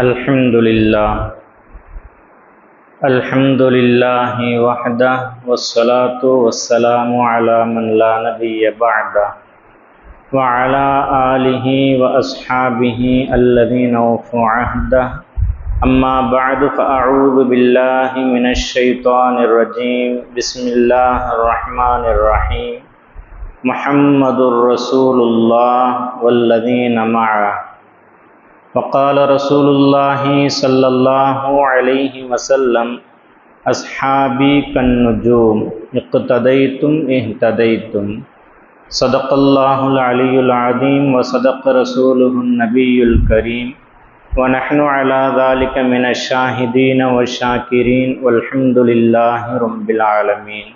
الحمد لله الحمد لله وحده والصلاة والسلام على من لا نبي بعده وعلى آله وأصحابه الذين وفوا عهده أما بعد فأعوذ بالله من الشيطان الرجيم بسم الله الرحمن الرحيم محمد رسول الله والذين معه فقال رسول اللہ صلی اللہ علیہ وسلم، اصحابی کنجوم تم اقتدیتم اہتدیتم صدق اللہ العلی العظیم و صدق رسول النبی الکریم و على ذلك من الشاہدین والشاکرین والحمد للہ رب العالمین.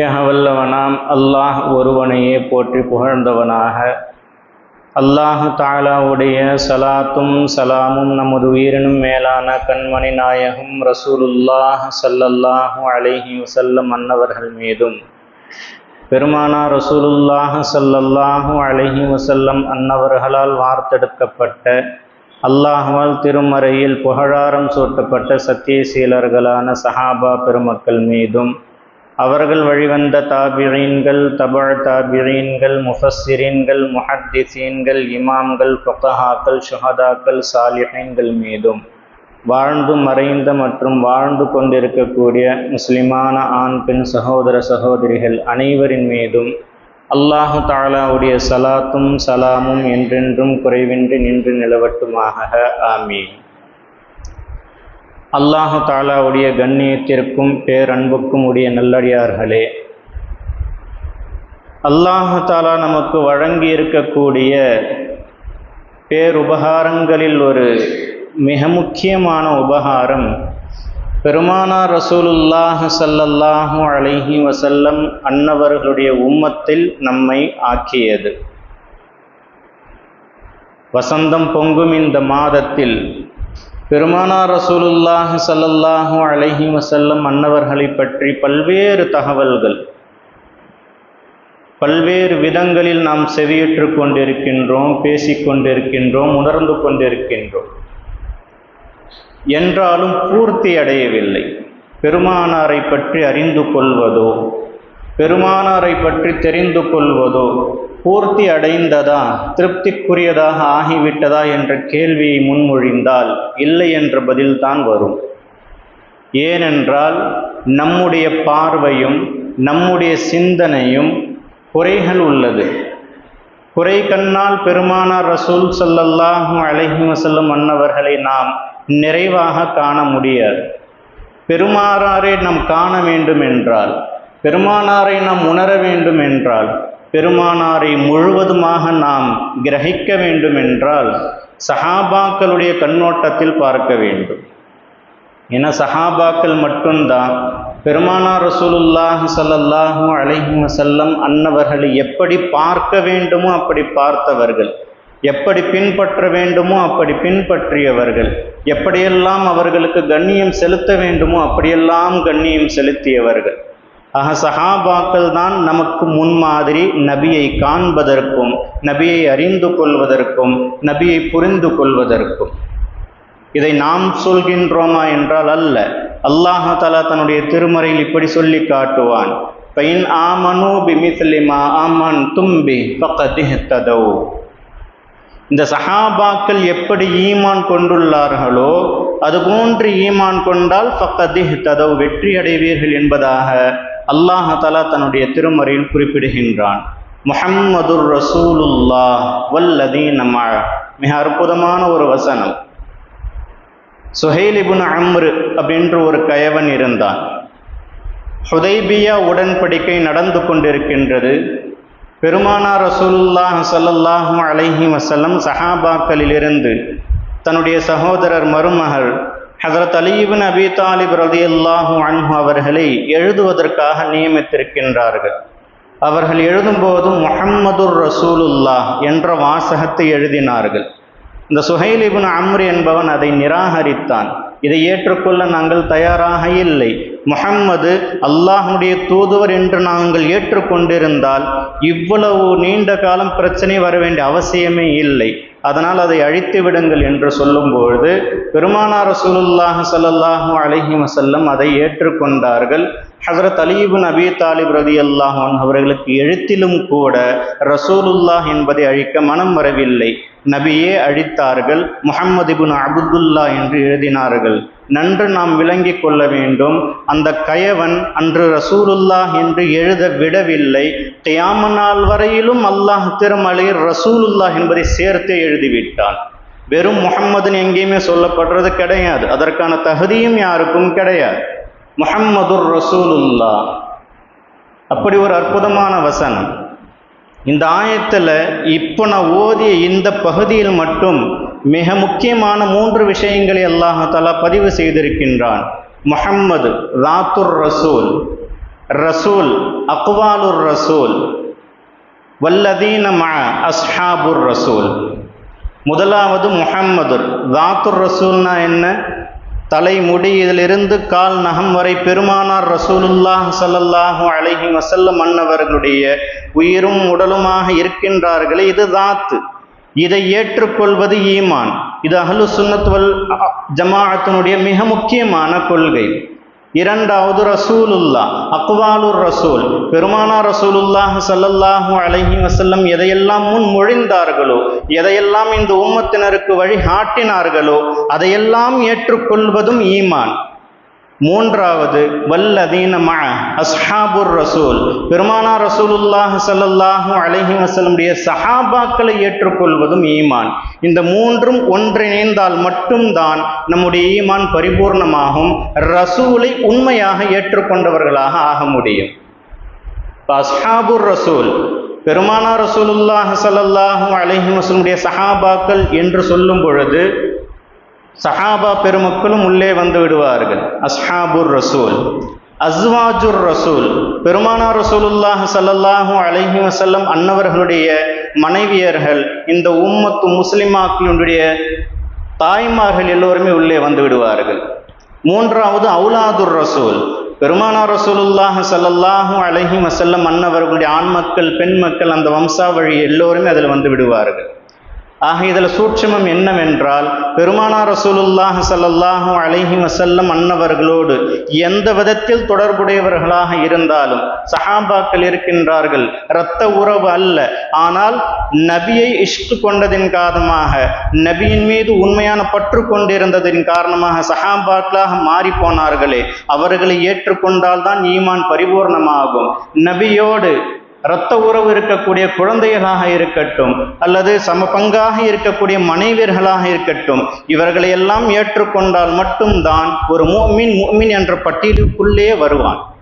ஏகவல்லவனாம். அல்லாஹ் ஒருவனையே போற்றி புகழ்ந்தவனாக. அல்லாஹு தாலாவுடைய சலாத்தும் சலாமும் நமது உயிரினும் மேலான கண்மணி நாயகம் ரசூலுல்லாஹ் சல்லல்லாஹு அலைஹி வசல்லம் அன்னவர்கள் மீதும். பெருமானா ரசூலுல்லாஹ் சல்லல்லாஹு அலைஹி வசல்லம் அன்னவர்களால் வார்த்தெடுக்கப்பட்ட அல்லாஹால் திருமறையில் புகழாரம் சூட்டப்பட்ட சத்தியசீலர்களான சஹாபா பெருமக்கள் மீதும் அவர்கள் வழிவந்த தாபிரீன்கள் தபா தாபிரீன்கள் முஃபஸ்ஸிரீன்கள் முஹத்திசீன்கள் இமாம்கள் ஃபொக்கஹாக்கள் ஷுஹதாக்கள் சாலிஹீன்கள் மீதும் வாழ்ந்து மறைந்த மற்றும் வாழ்ந்து கொண்டிருக்கக்கூடிய முஸ்லிமான ஆண் பெண் சகோதர சகோதரிகள் அனைவரின் மீதும் அல்லாஹு தாலாவுடைய சலாத்தும் சலாமும் என்றென்றும் குறைவின்றி நின்று நிலவட்டுமாக ஆமீன். அல்லாஹு தாலாவுடைய கண்ணியத்திற்கும் பேரன்புக்கும் உடைய நல்லடியார்களே. அல்லாஹு தாலா நமக்கு வழங்கி இருக்கக்கூடிய பேருபகாரங்களில் ஒரு மிக முக்கியமான உபகாரம் பெருமானார் ரசூலுல்லாஹ் சல்லல்லாஹு அலஹி வசல்லம் அன்னவர்களுடைய உம்மத்தில் நம்மை ஆக்கியது. வசந்தம் பொங்கும் இந்த மாதத்தில் பெருமானார் ரசூலுல்லாஹ் சல்லல்லாஹு அலஹி வசல்லம் அன்னவர்களை பற்றி பல்வேறு தகவல்கள். பல்வேறு விதங்களில் நாம் செவியுற்று கொண்டிருக்கின்றோம் பேசிக்கொண்டிருக்கின்றோம் உணர்ந்து கொண்டிருக்கின்றோம். என்றாலும் பூர்த்தி அடையவில்லை. பெருமானாரை பற்றி அறிந்து கொள்வதோ பெருமானாரை பற்றி தெரிந்து கொள்வதோ பூர்த்தி அடைந்ததா? திருப்திக்குரியதாக ஆகிவிட்டதா? என்ற கேள்வியை முன்மொழிந்தால் இல்லை என்ற பதில்தான் வரும். ஏனென்றால் நம்முடைய பார்வையும் நம்முடைய சிந்தனையும் குறைகள் உள்ளது. குறை கண்ணால் பெருமானார் ரசூல் சல்லல்லாஹு அலஹி வசல்லம் அன்னவர்களை நாம் நிறைவாக காண முடியாது. பெருமானாரை நாம் காண வேண்டும் என்றால் பெருமானாரை நாம் உணர வேண்டும் என்றால் பெருமானாரை முழுவதுமாக நாம் கிரகிக்க வேண்டும் என்றால் சஹாபாக்களுடைய கண்ணோட்டத்தில் பார்க்க வேண்டும். என சஹாபாக்கள் மட்டும்தான். பெருமானார் ரசூலுல்லாஹ் சல்லல்லாஹு அலைஹி வசல்லம் அன்னவர்களை எப்படி பார்க்க வேண்டுமோ அப்படி பார்த்தவர்கள். எப்படி பின்பற்ற வேண்டுமோ அப்படி பின்பற்றியவர்கள். எப்படியெல்லாம் அவர்களுக்கு கண்ணியம் செலுத்த வேண்டுமோ அப்படியெல்லாம் கண்ணியம் செலுத்தியவர்கள். ஆக சஹாபாக்கள் தான் நமக்கு முன்மாதிரி நபியை காண்பதற்கும் நபியை அறிந்து கொள்வதற்கும் நபியை புரிந்து கொள்வதற்கும். இதை நாம் சொல்கின்றோமா என்றால் அல்ல. அல்லாஹாலா தன்னுடைய திருமறையில் இப்படி சொல்லி காட்டுவான். பைன் ஆமனு பிமிஸ்லிமா ஆமன் தும்பி பக்கதிஹ்ததோ இந்த சஹாபாக்கள் எப்படி ஈமான் கொண்டுள்ளார்களோ அதுபோன்று ஈமான் கொண்டால் பக்கதிஹ்ததோ வெற்றி அடைவீர்கள் என்பதாக அல்லாஹலா தன்னுடைய திருமறையில் குறிப்பிடுகின்றான். முஹம்மதுர் ரசூலுல்லா வல்லதி நம்மா மிக அற்புதமான ஒரு வசனம். சுஹைலிபுன் அம்ரு அப்படின்ற ஒரு கயவன் இருந்தான். ஹுதைபியா உடன்படிக்கை நடந்து கொண்டிருக்கின்றது. பெருமானா ரசூலுல்லாஹ் ஸல்லல்லாஹு அலைஹி வசல்லம் சஹாபாக்களிலிருந்து தன்னுடைய சகோதரர் மருமகள் ஹசரத் அலீபின் அபி தாலிப் ரதியல்லாஹு அன்ஹு அவர்களை எழுதுவதற்காக நியமித்திருக்கின்றார்கள். அவர்கள் எழுதும்போது முஹம்மதுர் ரசூலுல்லாஹ் என்ற வாசகத்தை எழுதினார்கள். இந்த சுஹைலிபின் இப்னு அம்ர் என்பவன் அதை நிராகரித்தான். இதை ஏற்றுக்கொள்ள நாங்கள் தயாராக இல்லை. முகம்மது அல்லாஹுடைய தூதுவர் என்று நாங்கள் ஏற்றுக்கொண்டிருந்தால் இவ்வளவு நீண்ட காலம் பிரச்சனை வர வேண்டிய அவசியமே இல்லை. அதனால் அதை அழித்து விடுங்கள் என்று சொல்லும்பொழுது பெருமானார் ரசூலுல்லாஹ் ஸல்லல்லாஹு அலஹி வசல்லம் அதை ஏற்றுக்கொண்டார்கள். ஹசரத் அலீபின் அபி தாலிப் ரதி அல்லாஹான் அவர்களுக்கு எழுத்திலும் கூட ரசூலுல்லாஹ் என்பதை அழிக்க மனம் வரவில்லை. நபியே அழித்தார்கள். முஹம்மது அபுதுல்லா என்று எழுதினார்கள். நன்று நாம் விளங்கிக் கொள்ள வேண்டும். அந்த கயவன் அன்று ரசூலுல்லாஹ் என்று எழுத விடவில்லை. தியாம நாள் வரையிலும் அல்லாஹ் திருமலை ரசூலுல்லாஹ் என்பதை சேர்த்தே எழுதிவிட்டான். வெறும் முகம்மதுன்னு எங்கேயுமே சொல்லப்படுறது கிடையாது. அதற்கான தகுதியும் யாருக்கும் கிடையாது. முஹம்மதுர் ரசூலுல்லா அப்படி ஒரு அற்புதமான வசனம். இந்த ஆயத்தில் இப்போ நான் ஓதிய இந்த பகுதியில் மட்டும் மிக முக்கியமான மூன்று விஷயங்களை அல்லாஹாலா பதிவு செய்திருக்கின்றான். முஹம்மது ராத்துர் ரசூல் ரசூல் அக்வாலுர் ரசூல் வல்லதீன ம அஸ்ஹாபுர் ரசூல். முதலாவது முஹம்மது ராத்துர் ரசூல்னா என்ன? தலைமுடி இதிலிருந்து கால் நகம் வரை பெருமானார் ரசூலுல்லாஹ் சல்லல்லாஹு அலஹி வசல்லம் மன்னவர்களுடைய உயிரும் உடலுமாக இருக்கின்றார்களே இது தாத்து. இதை ஏற்றுக்கொள்வது ஈமான். இது அஹலு சுன்னத் வல் ஜமாஅத்தினுடைய மிக முக்கியமான கொள்கை. இரண்டாவது ரசூலுல்லா அக்வாலுர் ரசூல். பெருமானா ரசூலுல்லாஹ் சல்லல்லாஹூ அலஹி வசல்லம் எதையெல்லாம் முன் மொழிந்தார்களோ எதையெல்லாம் இந்த உம்மத்தினருக்கு வழிகாட்டினார்களோ அதையெல்லாம் ஏற்றுக்கொள்வதும் ஈமான். மூன்றாவது வல்லதீன ம அஸ்ஹாபுர் ரசூல். பெருமானா ரசூலுல்லாஹ் சல்லாஹூ அலஹி வசலமுடைய சஹாபாக்களை ஏற்றுக்கொள்வதும் ஈமான். இந்த மூன்றும் ஒன்றிணைந்தால் மட்டும்தான் நம்முடைய ஈமான் பரிபூர்ணமாகும் ரசூலை உண்மையாக ஏற்றுக்கொண்டவர்களாக ஆக முடியும். அஸ்ஹாபுர் ரசூல் பெருமானா ரசூலுல்லாஹ் சல்லாஹூ அலஹி வசலமுடைய சஹாபாக்கள் என்று சொல்லும் பொழுது சஹாபா பெருமக்களும் உள்ளே வந்து விடுவார்கள். அஸ்ஹாபுர் ரசூல் அஸ்வாஜுர் ரசூல் பெருமானா ரசூலுல்லாஹ் ஸல்லல்லாஹு அலஹி வசல்லம் அன்னவர்களுடைய மனைவியர்கள் இந்த உம்மத்து முஸ்லிமாக்களுடைய தாய்மார்கள் எல்லோருமே உள்ளே வந்து விடுவார்கள். மூன்றாவது அவுலாதுர் ரசூல் பெருமானா ரசூலுல்லாஹ் ஸல்லல்லாஹு அலஹி வசல்லம் அன்னவர்களுடைய ஆண் மக்கள் பெண் மக்கள் அந்த வம்சாவழி எல்லோருமே அதில் வந்து விடுவார்கள். ஆக இதில் சூட்சமம் என்னவென்றால் பெருமானார் ரசூலுல்லாஹ் ஸல்லல்லாஹு அலஹி வசல்லம் அன்னவர்களோடு எந்த விதத்தில் தொடர்புடையவர்களாக இருந்தாலும் சஹாபாக்கள் இருக்கின்றார்கள் இரத்த உறவு அல்ல. ஆனால் நபியை இஷ்டு கொண்டதின் காரணமாக நபியின் மீது உண்மையான பற்று கொண்டிருந்ததின் காரணமாக சஹாபாக்களாக மாறி போனார்களே. அவர்களை ஏற்றுக்கொண்டால் தான் ஈமான் பரிபூர்ணமாகும். நபியோடு இரத்த உறவு இருக்கக்கூடிய குழந்தைகளாக இருக்கட்டும் அல்லது சம பங்காக இருக்கக்கூடிய மனைவியர்களாக இருக்கட்டும் இவர்களை எல்லாம் ஏற்றுக்கொண்டால் மட்டும்தான் ஒரு மூமின் மூமின் என்ற பட்டியலுக்குள்ளே வருவான்.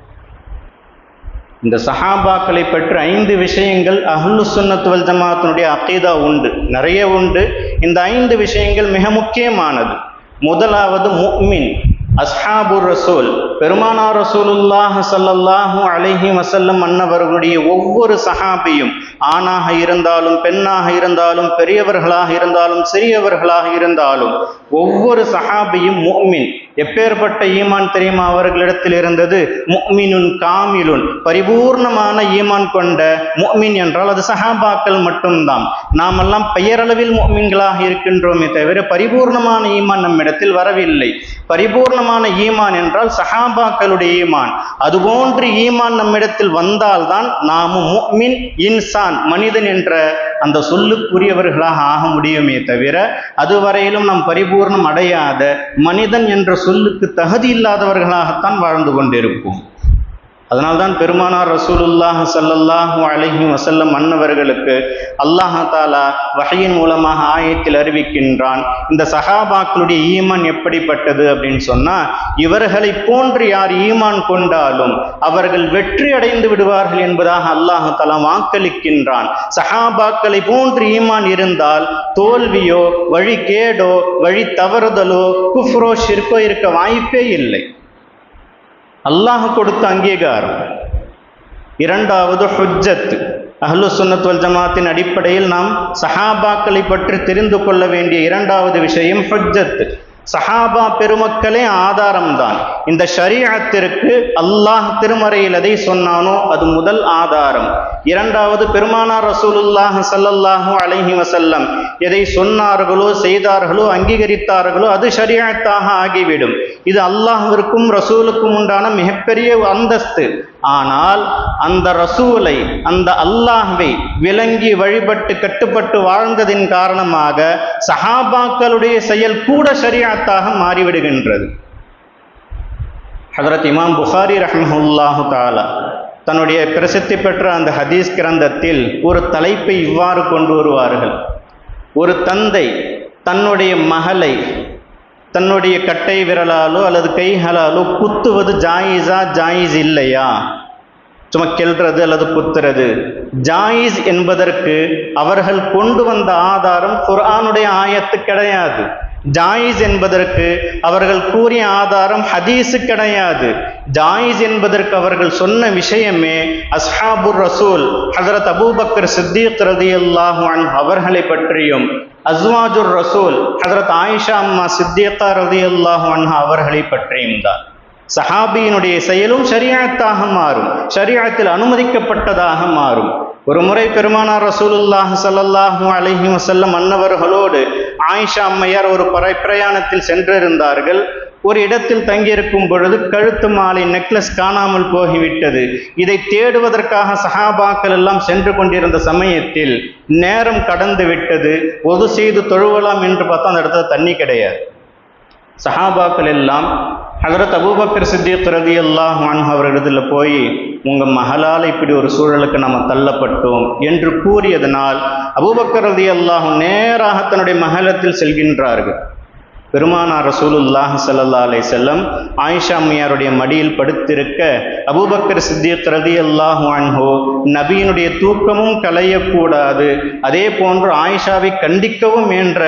இந்த சஹாபாக்களை பற்றி ஐந்து விஷயங்கள் அஹ்லு சுன்னத்துவல் ஜமாத்தினுடைய அகீதா உண்டு. நிறைய உண்டு. இந்த ஐந்து விஷயங்கள் மிக முக்கியமானது. முதலாவது முஃமின் அஸ்ஹாபுர் ரசூல் பெருமானா ரசூலுல்லாஹ் ஸல்லல்லாஹு அலஹி வசல்லம் அன்னவர்களுடைய ஒவ்வொரு சஹாபியும் ஆணாக இருந்தாலும் பெண்ணாக இருந்தாலும் பெரியவர்களாக இருந்தாலும் சிறியவர்களாக இருந்தாலும் ஒவ்வொரு சஹாபியும் முக்மின். எப்பேற்பட்ட ஈமான் தெரியுமா அவர்களிடத்தில் இருந்தது? முக்மினுன் காமிலுன். பரிபூர்ணமான ஈமான் கொண்ட முக்மின் என்றால் அது சஹாபாக்கள் மட்டும்தான். நாமெல்லாம் பெயரளவில் முக்மின்களாக இருக்கின்றோமே தவிர பரிபூர்ணமான ஈமான் நம்மிடத்தில் வரவில்லை. பரிபூர்ணமான ஈமான் என்றால் சஹாபாக்களுடைய ஈமான். அதுபோன்று ஈமான் நம்மிடத்தில் வந்தால்தான் நாமும் முக்மின் இன்சான் மனிதன் என்ற அந்த சொல்லுக்குரியவர்களாக ஆக முடியுமே தவிர அதுவரையிலும் நாம் பரிபூர்ணம் அடையாத மனிதன் என்ற சொல்லுக்கு தகுதி இல்லாதவர்களாகத்தான் வாழ்ந்து கொண்டிருப்போம். அதனால்தான் பெருமானார் ரசூலுல்லாஹ் சல்லல்லாஹூ அலஹி வசல்லம் மன்னவர்களுக்கு அல்லாஹாலா வகையின் மூலமாக ஆயத்தில் அறிவிக்கின்றான். இந்த சஹாபாக்களுடைய ஈமான் எப்படிப்பட்டது அப்படின்னு சொன்னால் இவர்களை போன்று யார் ஈமான் கொண்டாலும் அவர்கள் வெற்றி அடைந்து விடுவார்கள் என்பதாக அல்லாஹாலா வாக்களிக்கின்றான். சஹாபாக்களை போன்று ஈமான் இருந்தால் தோல்வியோ வழி கேடோ வழி தவறுதலோ குஃப்ரோ ஷிர்கோ இருக்க வாய்ப்பே இல்லை. அல்லாஹ் கொடுத்த அங்கீகாரம் இரண்டாவது ஹுஜ்ஜத் அஹ்லு சுன்னத் வல் ஜமாத்தின் அடிப்படையில் நாம் சஹாபாக்களை பற்றி தெரிந்து கொள்ள வேண்டிய இரண்டாவது விஷயம் ஹுஜ்ஜத்து சஹாபா பெருமக்களே ஆதாரம்தான். இந்த ஷரீஅத்திற்கு அல்லாஹ் திருமறையில் எதை சொன்னானோ அது முதல் ஆதாரம். இரண்டாவது பெருமானார் ரசூலுல்லாஹ் ஸல்லல்லாஹு அலஹி வசல்லம் எதை சொன்னார்களோ செய்தார்களோ அங்கீகரித்தார்களோ அது ஷரீஅத்தாக ஆகிவிடும். இது அல்லாஹ்விற்கும் ரசூலுக்கும் உண்டான மிகப்பெரிய அந்தஸ்து. ஆனால் அந்த ரசூலை அந்த அல்லாஹ்வை விளங்கி வழிபட்டு கட்டுப்பட்டு வாழ்ந்ததின் காரணமாக சஹாபாக்களுடைய செயல் கூட ஷரியாத்தாக மாறிவிடுகின்றது. ஹதரத் இமாம் புகாரி ரஹ்மஹுல்லாஹு தாலா தன்னுடைய பிரசித்தி பெற்ற அந்த ஹதீஸ் கிரந்தத்தில் ஒரு தலைப்பை இவ்வாறு கொண்டு வருவார்கள். ஒரு தந்தை தன்னுடைய மகளை தன்னுடைய கட்டை விரலாலோ அல்லது கைகளாலோ குத்துவது ஜாயிஸா ஜாயிஸ் இல்லையா? சும்மா கெல்றது அல்லது குத்துறது. ஜாயிஸ் என்பதற்கு அவர்கள் கொண்டு வந்த ஆதாரம் குர்ஆனுடைய ஆயத்து கிடையாது. ஜாயிஸ் என்பதற்கு அவர்கள் கூறிய ஆதாரம் ஹதீஸு கிடையாது. ஜாயிஸ் என்பதற்கு அவர்கள் சொன்ன விஷயமே அஸ்ஹாபுர் ரசூல் ஹசரத் அபூபக்கர் சித்திக் ரதி அல்லாஹான் அவர்களை பற்றியும் அஸ்வாஜுர் ரசூல் ஹசரத் ஆயிஷா அம்மா சித்திகா ரதியல்லாஹு அல்லாஹான் அவர்களை பற்றியும் தான். சஹாபியினுடைய செயலும் ஷரியாத்தாக மாறும். ஷரியாத்தில் அனுமதிக்கப்பட்டதாக மாறும். ஒரு முறை பெருமானார் ரசூலுல்லாஹ் சல்லாஹூ அலஹி வசல்லம் அன்னவர்களோடு ஆயிஷா அம்மையார் ஒரு பறை பிரயாணத்தில் சென்றிருந்தார்கள். ஒரு இடத்தில் தங்கியிருக்கும் பொழுது கழுத்து மாலை நெக்லஸ் காணாமல் போகிவிட்டது. இதை தேடுவதற்காக சஹாபாக்கள் எல்லாம் சென்று கொண்டிருந்த சமயத்தில் நேரம் கடந்து விட்டது. ஒது செய்து தொழுவலாம் என்று பார்த்தா அந்த இடத்துல தண்ணி கிடையாது. சஹாபாக்கள் எல்லாம் ஹதரத் அபூபக்கர் சித்திக் ரதி அல்லாஹ் அவர்களிடத்தில் போய் உங்கள் மகளால் இப்படி ஒரு சூழலுக்கு நம்ம தள்ளப்பட்டோம் என்று கூறியதனால் அபூபக்கர் ரதி அல்லாஹ் நேராக தன்னுடைய மகளத்தில் செல்கின்றார்கள். பெருமானார் ரசூலுல்லாஹ் ஸல்லல்லாஹு அலை செல்லம் ஆயிஷா அம்மையாருடைய மடியில் படுத்திருக்க அபூபக்கர் சித்திக் ரலியல்லாஹு வான்ஹோ நபியினுடைய தூக்கமும் கலையக்கூடாது அதே போன்று ஆயிஷாவை கண்டிக்கவும் என்ற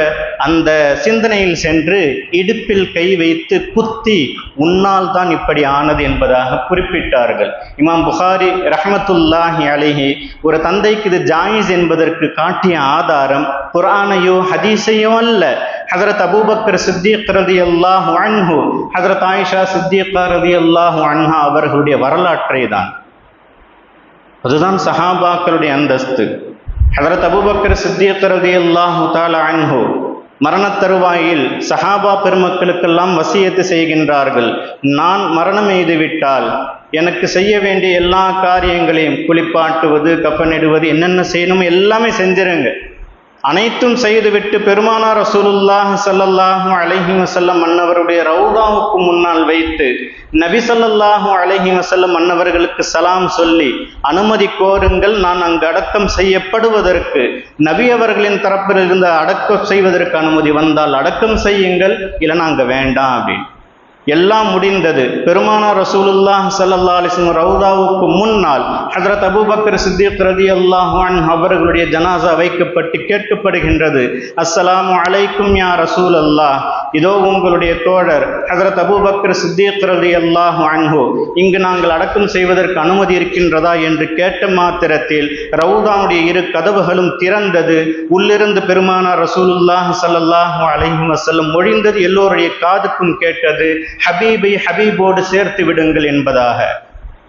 அந்த சிந்தனையில் சென்று இடுப்பில் கை வைத்து குத்தி உன்னால் தான் இப்படி ஆனது என்பதாக குறிப்பிட்டார்கள். இமாம் புகாரி ரஹ்மத்துல்லாஹி அலைஹி ஒரு தந்தைக்கு இது ஜாயிஸ் என்பதற்கு காட்டிய ஆதாரம் குரானையோ ஹதீஸையோ அல்ல. ஹதரத் அபூபக்கர் சித்திக் ரதி அல்லாஹ் அன்ஹு ஹதரத் ஆயிஷா சித்திகா ரதி அல்லாஹ் அன்ஹா அவர்களுடைய வரலாற்றை தான். அதுதான் சஹாபாக்களுடைய அந்தஸ்து. ஹதரத் அபூபக்கர் சித்திக் ரதி அல்லாஹு தாலா அன்ஹு மரணத் தருவாயில் சஹாபா பெருமக்களுக்கெல்லாம் வசியத்து செய்கின்றார்கள். நான் மரணம் எய்துவிட்டால் எனக்கு செய்ய வேண்டிய எல்லா காரியங்களையும் குளிப்பாட்டுவது கப்பனிடுவது என்னென்ன செய்யணுமோ எல்லாமே செஞ்சிருங்க. அனைத்தும் செய்துவிட்டு பெருமானார் ரசூலுல்லாஹ் சல்லல்லாஹு அலஹி வசல்லம் மன்னவருடைய ரவுதாவுக்கு முன்னால் வைத்து நபி சல்லல்லாஹு அலஹி வசல்லம் மன்னவர்களுக்கு சலாம் சொல்லி அனுமதி கோருங்கள் நான் அங்கு அடக்கம் செய்யப்படுவதற்கு நபி அவர்களின் தரப்பில் இருந்து அடக்கம் செய்வதற்கு அனுமதி வந்தால் அடக்கம் செய்யுங்கள் இல்லை நாங்கள் வேண்டாம் அப்படின்னு. எல்லாம் முடிந்தது. பெருமானார் ரசூலுல்லாஹ் சல்லா அலிஸ்லம் ரவுதாவுக்கு முன்னால் ஹஜரத் அபுபக்கர் சித்திக் ரதி அல்லாஹான் அவர்களுடைய ஜனாசா வைக்கப்பட்டு கேட்கப்படுகின்றது. அஸ்ஸலாமு அலைக்கும் யா ரசூல் அல்லாஹ் இதோ உங்களுடைய தோழர் ஹசரத் அபூபக்கர் சித்திக் ரலியல்லாஹு அன்ஹு இங்கு நாங்கள் அடக்கம் செய்வதற்கு அனுமதி இருக்கின்றதா என்று கேட்ட மாத்திரத்தில் ரவுதாவுடைய இரு கதவுகளும் திறந்தது. உள்ளிருந்து பெருமானார் ரசூலுல்லாஹ் சல்லாஹூ அலைஹி வசல்லம் மொழிந்தது எல்லோருடைய காதுக்கும் கேட்டது ஹபீபை ஹபீபோடு சேர்த்து விடுங்கள் என்பதாக.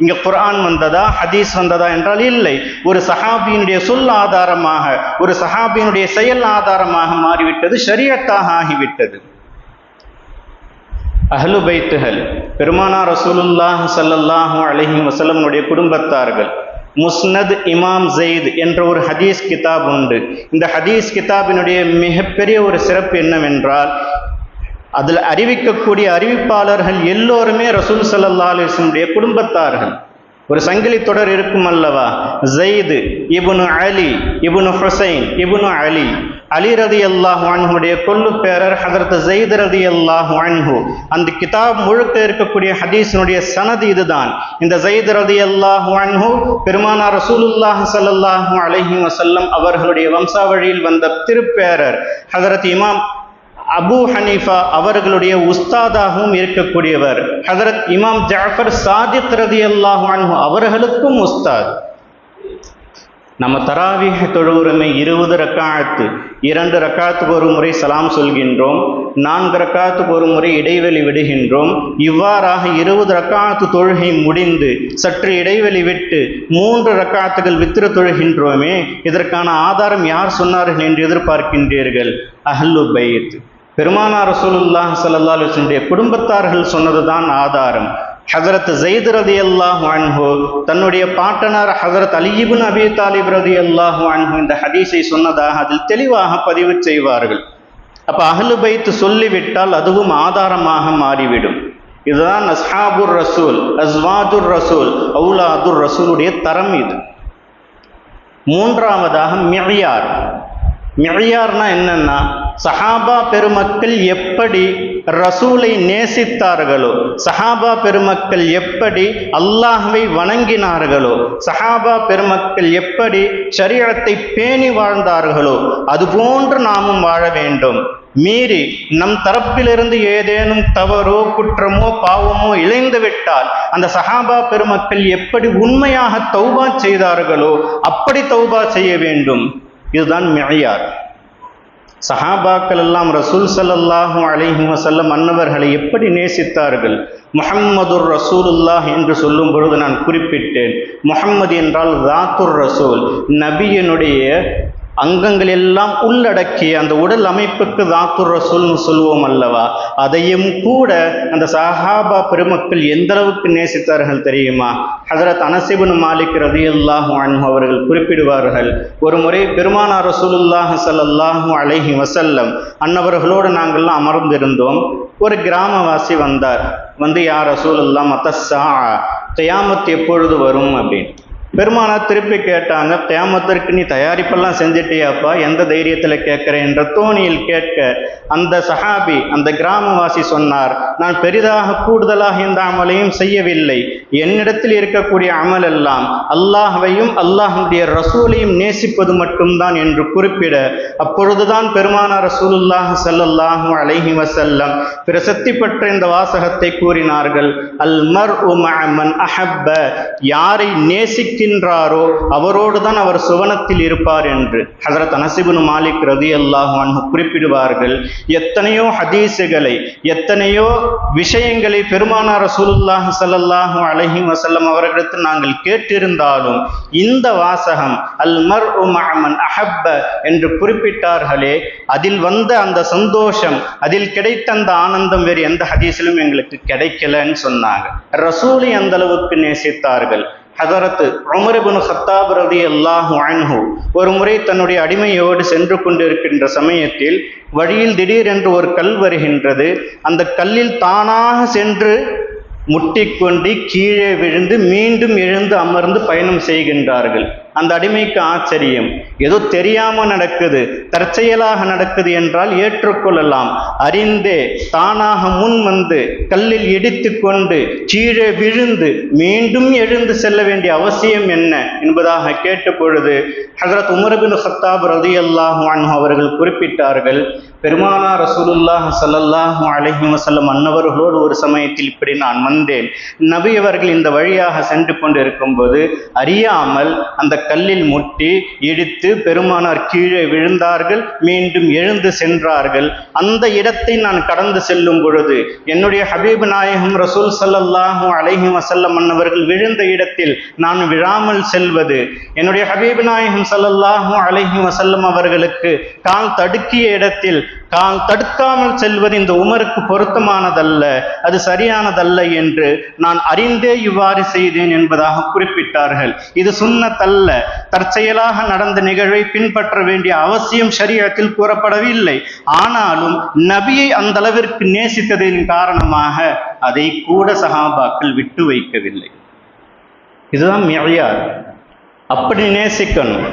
இங்கே குரான் வந்ததா ஹதீஸ் வந்ததா என்றால் இல்லை. ஒரு சஹாபியினுடைய சொல் ஆதாரமாக ஒரு சஹாபியினுடைய செயல் ஆதாரமாக மாறிவிட்டது ஷரியத்தாக ஆகிவிட்டது. அஹ்லு பைத்துகள். பெருமானா ரசூலுல்லாஹ் சல்லல்லாஹு அலஹி வசலமுடைய குடும்பத்தார்கள். முஸ்னத் இமாம் ஜெயித் என்ற ஒரு ஹதீஸ் கிதாப் உண்டு. இந்த ஹதீஸ் கிதாபினுடைய மிகப்பெரிய ஒரு சிறப்பு என்னவென்றால் அதில் அறிவிக்கக்கூடிய அறிவிப்பாளர்கள் எல்லோருமே ரசூல் சல்லா அலிஸ்லமுடைய குடும்பத்தார்கள். ஒரு சங்கிலி தொடர் இருக்கும் அல்லவா? ஜெயிது இபுனு அலி இபுனு ஹுசைன் இபுனு அலி. அலி ரதி அல்லாஹ் அன்ஹுடைய கொல்லு பேரர் ஹதரத் ஜெயித் ரதி அல்லாஹ் அன்ஹு. அந்த கிதாப் முழுக்க இருக்கக்கூடிய ஹதீஸினுடைய சனது இதுதான். இந்த ஜெயித் ரதி அல்லாஹ் அன்ஹு பெருமானார் ரசூலுல்லாஹ் சல்லாஹூ அலஹி வசல்லம் அவர்களுடைய வம்சாவழியில் வந்த திருப்பேரர் ஹதரத் இமாம் அபு ஹனீஃபா அவர்களுடைய உஸ்தாதாகவும் இருக்கக்கூடியவர். ஹதரத் இமாம் ஜாஃபர் சாதித் ரதி அல்லாஹு அன்ஹு அவர்களுக்கும் உஸ்தாத். நம்ம தராவிக தொழுவுரிமை இருபது ரக்காத்து இரண்டு ரக்காத்துக்கு ஒரு முறை சலாம் சொல்கின்றோம் நான்கு ரக்காத்துக்கு ஒரு முறை இடைவெளி விடுகின்றோம் இவ்வாறாக இருபது ரக்காத்து தொழுகை முடிந்து சற்று இடைவெளி விட்டு மூன்று ரக்காத்துகள் வித்திர தொழுகின்றோமே இதற்கான ஆதாரம் யார் சொன்னார்கள் என்று எதிர்பார்க்கின்றீர்கள்? அஹல்லு பைத் பெருமானார் ரசூலுல்லாஹ் ஸல்லல்லாஹு அலைஹி குடும்பத்தார்கள் சொன்னதுதான் ஆதாரம். ஹசரத் ஜெயித் ரதி அல்லாஹ் அன்ஹு தன்னுடைய பாட்டனார் ஹசரத் அலியிபின் அபி தாலிப் ரதி அல்லாஹ் அன்ஹு இந்த ஹதீஸை சொன்னதாக அதில் தெளிவாக பதிவு செய்வார்கள். அப்போ அகலு பைத்து சொல்லிவிட்டால் அதுவும் ஆதாரமாக மாறிவிடும். இதுதான் அஸ்ஹாபுர் ரசூல் அஸ்வாதுர் ரசூல் அவுலாதுர் ரசூலுடைய தரம் இது. மூன்றாவதாக மியார். மியார்னா என்னன்னா சஹாபா பெருமக்கள் எப்படி ரசூலை நேசித்தார்களோ சஹாபா பெருமக்கள் எப்படி அல்லாஹ்வை வணங்கினார்களோ சஹாபா பெருமக்கள் எப்படி சரீரத்தை பேணி வாழ்ந்தார்களோ அதுபோன்று நாமும் வாழ வேண்டும். மீறி நம் தரப்பிலிருந்து ஏதேனும் தவறோ குற்றமோ பாவமோ இழைந்து விட்டால் அந்த சஹாபா பெருமக்கள் எப்படி உண்மையாக தௌபா செய்தார்களோ அப்படி தௌபா செய்ய வேண்டும். இதுதான் மியார். சஹாபாக்கள் எல்லாம் ரசூல் ஸல்லல்லாஹு அலிஹி வசல்லம் அன்னவர்களை எப்படி நேசித்தார்கள்? முஹம்மதுர் ரசூலுல்லாஹ் என்று சொல்லும் பொழுது நான் குறிப்பிட்டேன். முஹம்மது என்றால் ராத்துர் ரசூல் நபியனுடைய அங்கங்கள் எல்லாம் உள்ளடக்கிய அந்த உடல் அமைப்புக்கு தாத்துர் ரசூல்னு சொல்லுவோம் அல்லவா? அதையும் கூட அந்த சஹாபா பெருமக்கள் எந்த அளவுக்கு நேசித்தார்கள் தெரியுமா? ஹசரத் அனசிபுன் மாலிக் ரதியல்லாஹு அன்ஹு அவர்கள் குறிப்பிடுவார்கள் ஒரு முறை பெருமானார் ரசூலுல்லாஹ் சல்லாஹூ அலஹி வசல்லம் அன்னவர்களோடு நாங்கள்லாம் அமர்ந்திருந்தோம். ஒரு கிராமவாசி வந்தார். வந்து யார் ரசூலுல்லாஹ் மத்தஸ்ஸா கயாமத் எப்பொழுது வரும்? அப்படின்னு. பெருமானா திருப்பி கேட்டாங்க தேமத்திற்கு நீ தயாரிப்பெல்லாம் செஞ்சிட்டியாப்பா? எந்த தைரியத்தில் கேட்குற? என்ற தோணியில் கேட்க அந்த சஹாபி அந்த கிராமவாசி சொன்னார் நான் பெரிதாக கூடுதலாக இந்த அமலையும் செய்யவில்லை. என்னிடத்தில் இருக்கக்கூடிய அமல் எல்லாம் அல்லாஹையும் அல்லாஹுடைய ரசூலையும் நேசிப்பது மட்டும்தான் என்று குறிப்பிட அப்பொழுதுதான் பெருமான ரசூலுல்லாஹ் சல்லல்லாஹு அலைஹி வசல்லம் பிரசத்தி பெற்ற இந்த வாசகத்தை கூறினார்கள் அல் மர் மன் அஹப்ப. யாரை நேசிக்கின்றாரோ அவரோடு தான் அவர் சுவனத்தில் இருப்பார் என்று. ஹசரத் அனசிபுன் மாலிக் ரதி அல்லாஹு அன்ஹு குறிப்பிடுவார்கள் எத்தனையோ ஹதீஸுகளை எத்தனையோ விஷயங்களை பெருமானார் ரசூலுல்லாஹ் ஸல்லல்லாஹு அலஹி வசல்லம் அவர்களிடத்தில் நாங்கள் கேட்டிருந்தாலும் இந்த வாசகம் அல் மர் உமன் அஹப்ப என்று குறிப்பிட்டார்களே அதில் வந்த அந்த சந்தோஷம் அதில் கிடைத்த அந்த ஆனந்தம் வேறு எந்த ஹதீஸிலும் எங்களுக்கு கிடைக்கலன்னு சொன்னாங்க. ரசூலை அந்த அளவுக்கு நேசித்தார்கள். ஹதரத்து உமரபின் ஹத்தாப் ரதி அல்லாஹு அன்ஹு ஒரு முறை தன்னுடைய அடிமையோடு சென்று கொண்டிருக்கின்ற சமயத்தில் வழியில் திடீரென்று ஒரு கல் வருகின்றது. அந்த கல்லில் தானாக சென்று முட்டிக்கொண்டு கீழே விழுந்து மீண்டும் எழுந்து அமர்ந்து பயணம் செய்கின்றார்கள். அந்த அடிமைக்கு ஆச்சரியம். ஏதோ தெரியாம நடக்குது தற்செயலாக நடக்குது என்றால் ஏற்றுக்கொள்ளலாம். அறிந்தே தானாக முன் வந்து கல்லில் இடித்து கொண்டு கீழே விழுந்து மீண்டும் எழுந்து செல்ல வேண்டிய அவசியம் என்ன என்பதாக கேட்ட பொழுது ஹசரத் உமரபின் ஹத்தாப் ரதி அல்லாஹு அவர்கள் குறிப்பிட்டார்கள் பெருமானா ரசூலுல்லாஹ் ஸல்லல்லாஹு அலஹி வசல்லம் அன்னவர்களோடு ஒரு சமயத்தில் இப்படி நான் வந்தேன். நபி அவர்கள் இந்த வழியாக சென்று கொண்டிருக்கும்போது அறியாமல் அந்த கல்லில் முட்டி இடித்து பெருமானார் கீழே விழுந்தார்கள் மீண்டும் எழுந்து சென்றார்கள். அந்த இடத்தை நான் கடந்து செல்லும் பொழுது என்னுடைய ஹபீப் நாயகம் ரசூல் ஸல்லல்லாஹு அலஹி வசல்லம் அன்னவர்கள் விழுந்த இடத்தில் நான் விழாமல் செல்வது என்னுடைய ஹபீப் நாயகம் ஸல்லல்லாஹு அலஹி வசல்லம் அவர்களுக்கு கால் தடுக்கிய இடத்தில் கால் தடுக்காமல் செல்வது இந்த உமருக்கு பொருத்தமானதல்ல அது சரியானதல்ல என்று நான் அறிந்தே இவ்வாறு செய்தேன் என்பதாக குறிப்பிட்டார்கள். இது சுன்னத்தல்ல தற்செயலாக நடந்த நிகழ்வை பின்பற்ற வேண்டிய அவசியம் ஷரியத்தில் கூறப்படவில்லை. ஆனாலும் நபியை அந்த அளவிற்கு நேசித்ததின் காரணமாக அதை கூட சகாபாக்கள் விட்டு வைக்கவில்லை. இதுதான் மியார். அப்படி நேசிக்கணும்.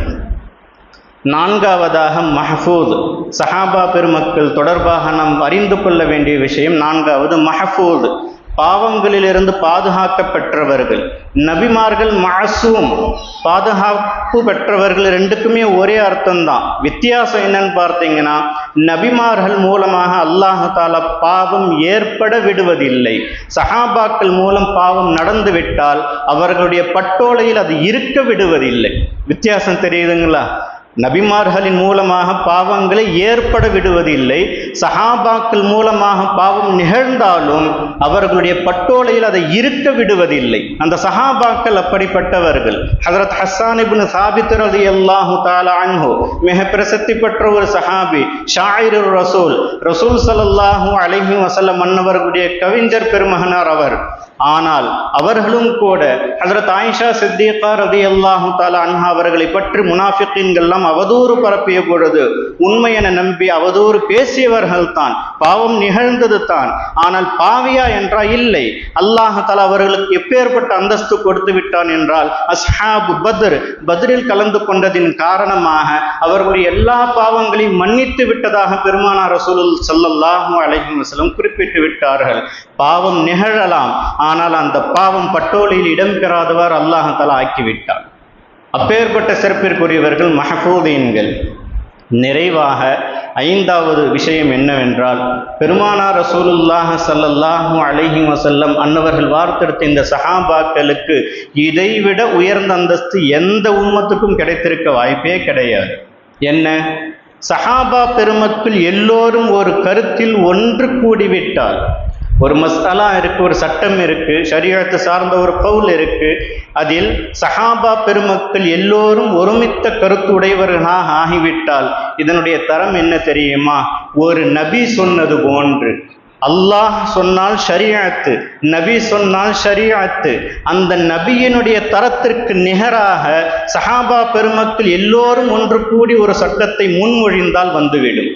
நான்காவதாக மஹஃபூத் சஹாபா பெருமக்கள் தொடர்பாக நாம் அறிந்து கொள்ள வேண்டிய விஷயம் நான்காவது மஹஃபூத் பாவங்களிலிருந்து பாதுகாக்கப்பெற்றவர்கள். நபிமார்கள் மாசூம் பாதுகாப்பு பெற்றவர்கள் ரெண்டுக்குமே ஒரே அர்த்தம்தான். வித்தியாசம் என்னன்னு பார்த்தீங்கன்னா நபிமார்கள் மூலமாக அல்லாஹால பாவம் ஏற்பட விடுவதில்லை. சஹாபாக்கள் மூலம் பாவம் நடந்து விட்டால் அவர்களுடைய பட்டோலையில் அது இருக்க விடுவதில்லை. வித்தியாசம் தெரியுதுங்களா? நபிமார்களின் மூலமாக பாவங்களை ஏற்பட விடுவதில்லை. சஹாபாக்கள் மூலமாக பாவம் நிகழ்ந்தாலும் அவர்களுடைய பட்டோலையில் அதை இருக்க விடுவதில்லை. அந்த சஹாபாக்கள் அப்படிப்பட்டவர்கள். ஹசரத் ஹசான் இப்னு சாபித் ரதி அல்லாஹு தாலா மிக பிரசித்தி பெற்ற ஒரு சஹாபி ஷாயிரு ரசூல். ரசூல் சலல்லாஹூ அலஹி வசல்லம் மன்னவர்களுடைய கவிஞர் பெருமகனார் அவர். ஆனால் அவர்களும் கூட ஹசரத் ஆயிஷா சித்திகா ரதி அல்லாஹு தாலா அன்ஹா அவர்களை பற்றி முனாஃபிக்கின்கள்லாம் அவதூறு பரப்பிய பொழுது உண்மை என நம்பி அவதூறு பேசியவர்கள் தான் பாவம் நிகழ்ந்தது தான். ஆனால் பாவியா என்றா இல்லை. அல்லாஹால அவர்களுக்கு எப்பேற்பட்ட அந்தஸ்து கொடுத்து விட்டான் என்றால் அஸ்ஹாபு பத்ர் பத்ரில் கலந்து கொண்டதின் காரணமாக அவர்களுடைய எல்லா பாவங்களையும் மன்னித்து விட்டதாக பெருமானார் ரசூலுல் சல்லல்லாஹு அலைஹி வசலம் குறிப்பிட்டு விட்டார்கள். பாவம் நிகழலாம். ஆனால் அந்த பாவம் பட்டோலியில் இடம்பெறாதவர் அல்லாஹால ஆக்கிவிட்டார் அப்பேற்பட்ட சிறப்பிற்குரியவர்கள் மஹபூதீன்கள் நிறைவாக ஐந்தாவது விஷயம் என்னவென்றால் பெருமானார் ரசூலுல்லாஹ சல்லல்லாஹு அலஹி வசல்லம் அன்னவர்கள் வார்த்தெடுத்த இந்த சஹாபாக்களுக்கு இதைவிட உயர்ந்த அந்தஸ்து எந்த உம்மத்துக்கும் கிடைத்திருக்க வாய்ப்பே கிடையாது. என்ன? சஹாபா பெருமக்கள் எல்லோரும் ஒரு கருத்தில் ஒன்று கூடிவிட்டால் ஒரு மசாலா இருக்கு ஒரு சட்டம் இருக்குது ஷரியத்து சார்ந்த ஒரு பவுல் இருக்குது அதில் சஹாபா பெருமக்கள் எல்லோரும் ஒருமித்த கருத்து உடையவர்களாக ஆகிவிட்டால் இதனுடைய தரம் என்ன தெரியுமா? ஒரு நபி சொன்னது போன்று. அல்லாஹ் சொன்னால் ஷரியாத்து நபி சொன்னால் ஷரியாத்து அந்த நபியினுடைய தரத்திற்கு நிகராக சஹாபா பெருமக்கள் எல்லோரும் ஒன்று கூடி ஒரு சட்டத்தை முன்மொழிந்தால் வந்துவிடும்.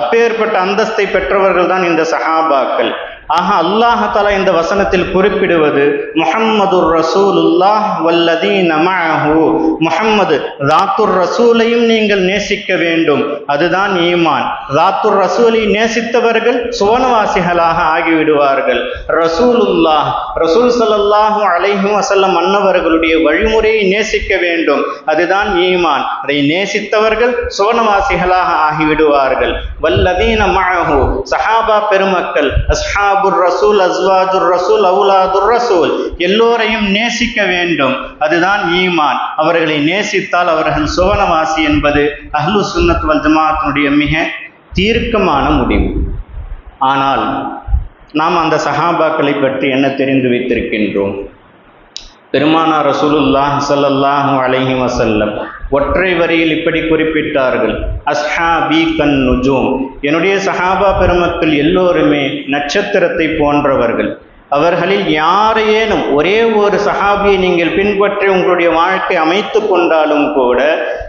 அப்பேற்பட்ட அந்தஸ்தை பெற்றவர்கள் தான் இந்த சஹாபாக்கள். ஆக அல்லாஹால இந்த வசனத்தில் குறிப்பிடுவது முஹம்மது ரசூலுல்லாஹ் வல்லதி மஅஹு. முஹம்மது ராத்துர் ரசூலையும் நீங்கள் நேசிக்க வேண்டும். அதுதான் ஈமான். ராத்துர் ரசூலை நேசித்தவர்கள் சுவனவாசிகளாக ஆகிவிடுவார்கள். ரசூலுல்லாஹ் ரசூல் சல்லாஹு அலைஹும் வசல்லம் அன்னவர்களுடைய வழிமுறையை நேசிக்க வேண்டும். அதுதான் ஈமான். அதை நேசித்தவர்கள் சுவனவாசிகளாக ஆகிவிடுவார்கள். வல்லதீன மஅஹு. சஹாபா பெருமக்கள் அஸ்ஹாப் அஸ்ஹாபுர் ரசூல் அஸ்வாஜுர் ரசூல் அவுலாதுர் ரசூல். எல்லோரையும் நேசிக்க வேண்டும். அதுதான் ஈமான். அவர்களை நேசித்தால் அவர்கள் சுவனவாசி என்பது அஹ்லு சுன்னத் வல் ஜமாத்தினுடைய மிக தீர்க்கமான முடிவு. ஆனால் நாம் அந்த சஹாபாக்களை பற்றி என்ன தெரிந்து வைத்திருக்கின்றோம்? பெருமானா ரசூலுல்லாஹ் சல்லல்லாஹு அலஹி வசல்லம் ஒற்றை வரியில் இப்படி குறிப்பிட்டார்கள் அஸ்ஹாபி கன் நுஜூம் என்னுடைய சஹாபா பெருமக்கள் எல்லோருமே நட்சத்திரத்தை போன்றவர்கள். அவர்களில் யாரையேனும் ஒரே ஒரு சஹாபியை நீங்கள் பின்பற்றி உங்களுடைய வாழ்க்கை அமைத்து கொண்டாலும் கூட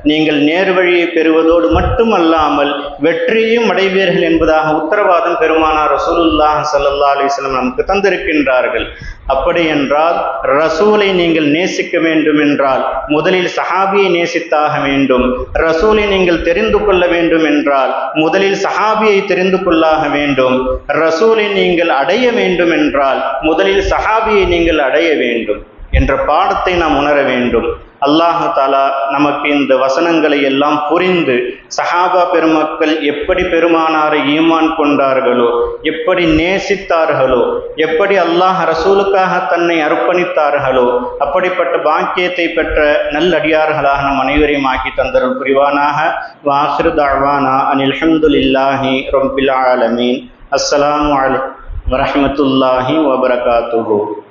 நீங்கள் நேர்வழியை பெறுவதோடு மட்டுமல்லாமல் வெற்றியும் அடைவீர்கள் என்பதாக உத்தரவாதம் பெருமானார் ரசூலுல்லாஹ் சல்லா அலிஸ்லம் நமக்கு தந்திருக்கின்றார்கள். அப்படி என்றால் ரசூலை நீங்கள் நேசிக்க வேண்டும் என்றால் முதலில் சஹாபியை நேசித்தாக வேண்டும். ரசூலை நீங்கள் தெரிந்து கொள்ள வேண்டும் என்றால் முதலில் சஹாபியை தெரிந்து கொள்ளாக வேண்டும். ரசூலை நீங்கள் அடைய வேண்டும் என்றால் முதலில் சஹாபியை நீங்கள் அடைய வேண்டும். என்ற பாடத்தை நாம் உணர வேண்டும். அல்லாஹு தாலா நமக்கு இந்த வசனங்களை எல்லாம் புரிந்து சஹாபா பெருமக்கள் எப்படி பெருமானாரை ஈமான் கொண்டார்களோ எப்படி நேசித்தார்களோ எப்படி அல்லாஹ் ரசூலுக்காக தன்னை அர்ப்பணித்தார்களோ அப்படிப்பட்ட பாக்கியத்தை பெற்ற நல்லடியார்களாக நம் அனைவரையும் ஆக்கி தந்தரும் புரிவானாக. வாஹிரு தாழ்வானா அனில் ஹம்துலில்லாஹி ரொம்பில் ஆலமீன். அஸ்ஸலாம் வரமத்துல்லாஹி வரஹமத்துல்லாஹி வபரகாத்துஹூ.